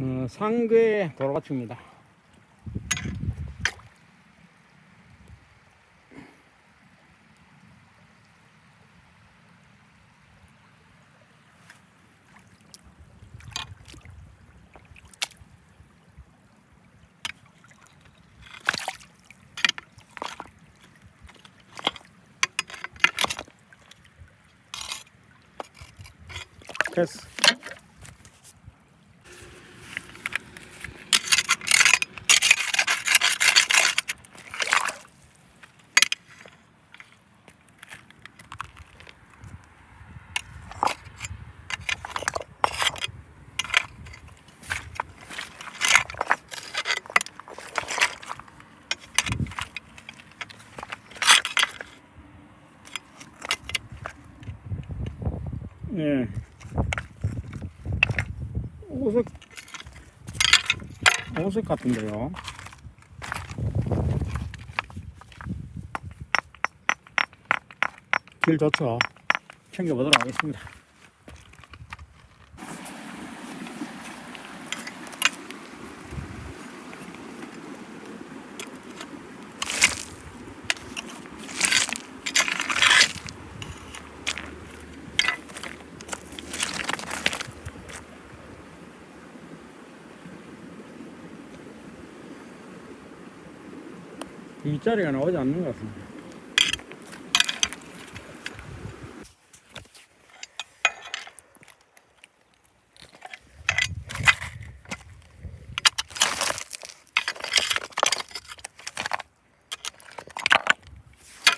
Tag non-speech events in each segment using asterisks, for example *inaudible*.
어, 상괴 도로가축입니다. 됐어. 예. 오색 오색 같은데요. 길 좋죠. 챙겨보도록 하겠습니다. 윗자리가 나오지 않는 것 같습니다.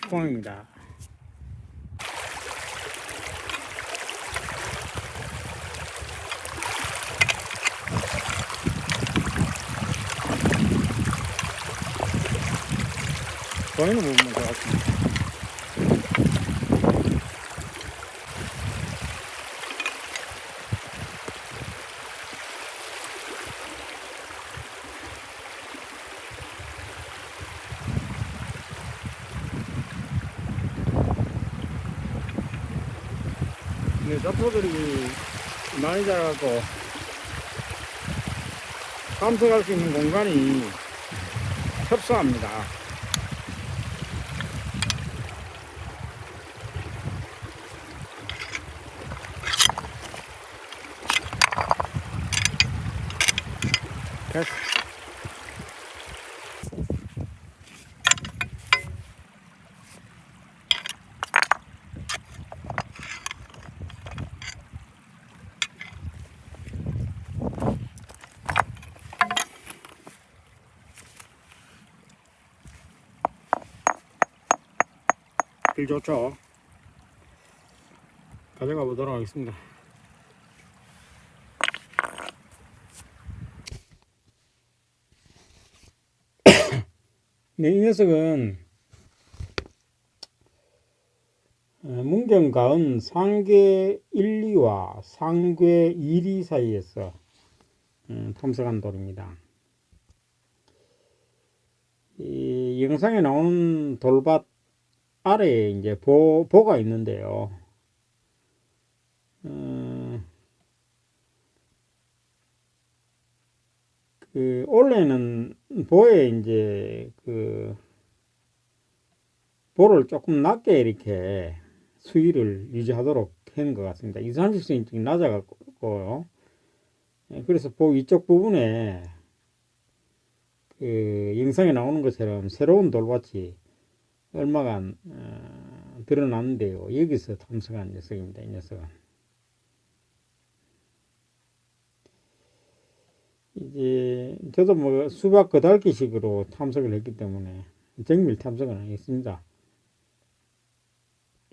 콩입니다. 부분만 좋았습니다. 네, 자포들이 많이 자라고 탐색할 수 있는 공간이 협소합니다. 됐어. 길 좋죠? 가져가 보도록 하겠습니다. 네, 이 녀석은 어, 문경 가은 상계 1, 2와 상괴 1, 2 사이에서 음, 탐색한 돌입니다. 이 영상에 나오는 돌밭 아래에 이제 보, 보가 있는데요. 어, 그 원래는 보에 이제 그 볼을 조금 낮게 이렇게 수위를 유지하도록 하는 것 같습니다. 2, 30cm 낮아갖고요. 예, 그래서 보 위쪽 부분에 그 영상에 나오는 것처럼 새로운 돌밭이 얼마간 어, 드러났는데요. 여기서 탐색한 녀석입니다. 이 녀석은. 이제 저도 뭐 수박 거달기식으로 탐색을 했기 때문에 정밀 탐색은 하겠습니다.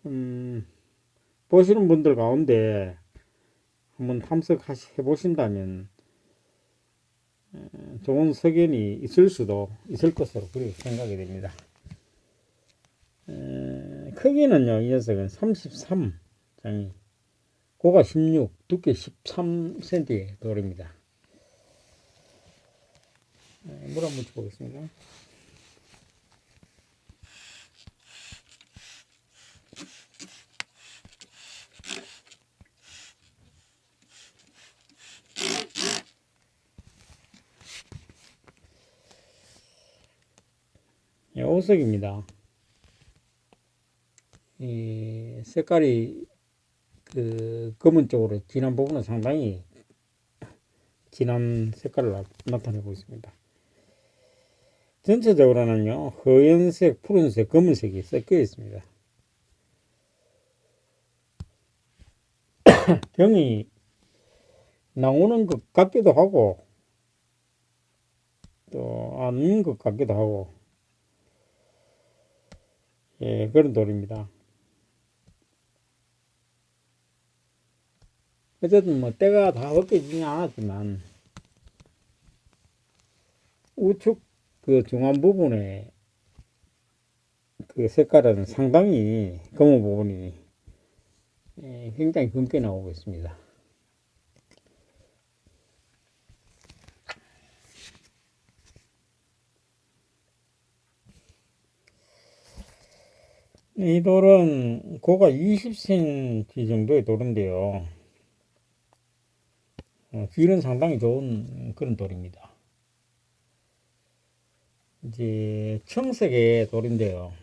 좀 보시는 분들 가운데 한번 탐색해 보신다면 어, 좋은 석연이 있을 수도 있을 것으로 그렇게 생각이 됩니다. 에, 크기는요, 이 녀석은 33 장이, 고가 16, 두께 13cm의 돌입니다. 네, 물 한번 줘보겠습니다. 예, 오색입니다. 이 색깔이 그 검은 쪽으로 진한 부분은 상당히 진한 색깔을 나타내고 있습니다. 전체적으로는요, 허연색, 푸른색, 검은색이 섞여 있습니다. *coughs* 병이 나오는 것 같기도 하고, 또, 안 오는 것 같기도 하고, 예, 그런 돌입니다. 어쨌든 뭐 때가 다 벗겨지진 않았지만 우측 그 중앙 부분에 그 색깔은 상당히 검은 부분이 예, 굉장히 검게 나오고 있습니다. 이 돌은 고가 20cm 정도의 돌인데요. 어, 길은 상당히 좋은 그런 돌입니다. 이제 청색의 돌인데요.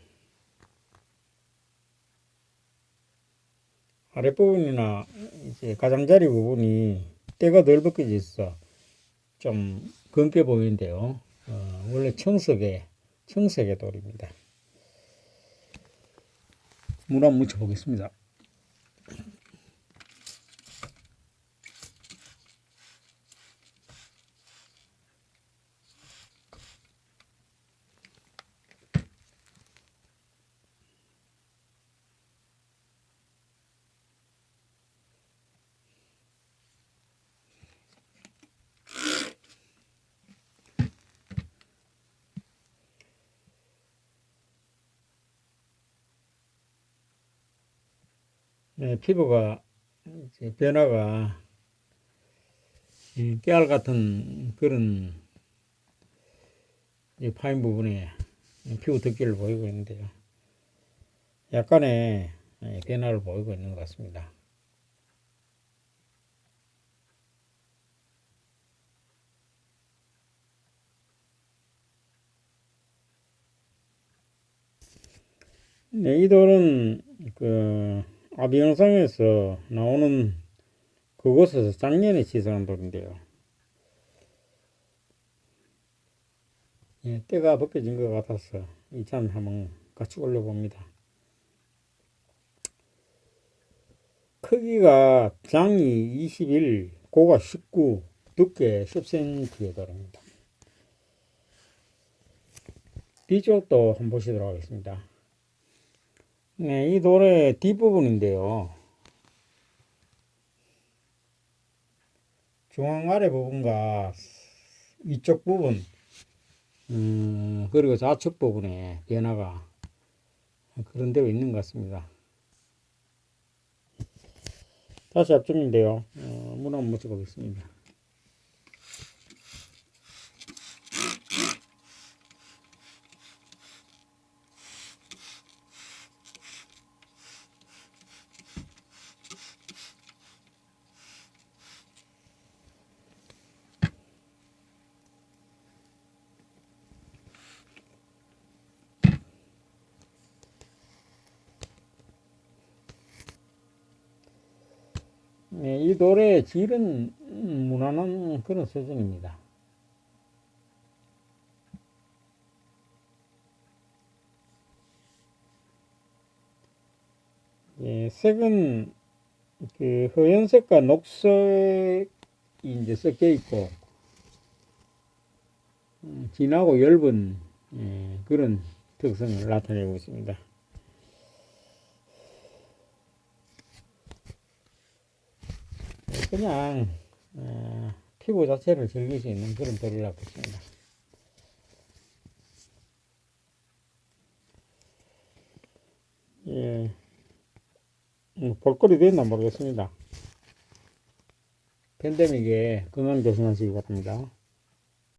아랫부분이나 이제 가장자리 부분이 때가 덜 벗겨져 있어 좀 검게 보이는데요. 어, 원래 청색의 청색의 돌입니다. 물 한번 묻혀 보겠습니다. 피부가 이제 변화가 이 깨알 같은 그런 이 파인 부분에 피부 두께를 보이고 있는데요. 약간의 예, 변화를 보이고 있는 것 같습니다. 네, 이 돌은 그 아비 영상에서 나오는 그곳에서 작년에 지정한 돌인데요. 예, 때가 벗겨진 것 같아서 이 잔 한번 같이 올려봅니다. 크기가 장이 21, 고가 19, 두께 10cm의 돌입니다. 뒤쪽도 한번 보시도록 하겠습니다. 네, 이 돌의 뒷부분인데요. 중앙 아래 부분과 위쪽 부분, 음, 그리고 좌측 부분에 변화가 그런 데가 있는 것 같습니다. 다시 앞점인데요. 어, 물 한번 묻혀보겠습니다. 네, 이 돌의 질은 음, 무난한 그런 수준입니다. 예, 색은 그 허연색과 녹색이 이제 섞여 있고 음, 진하고 엷은 예, 그런 특성을 나타내고 있습니다. 그냥 어, 피부 자체를 즐길 수 있는 그런 돌이라고 했습니다. 예, 음, 볼거리도 있나 모르겠습니다. 팬데믹에 건강 조심하시기 바랍니다.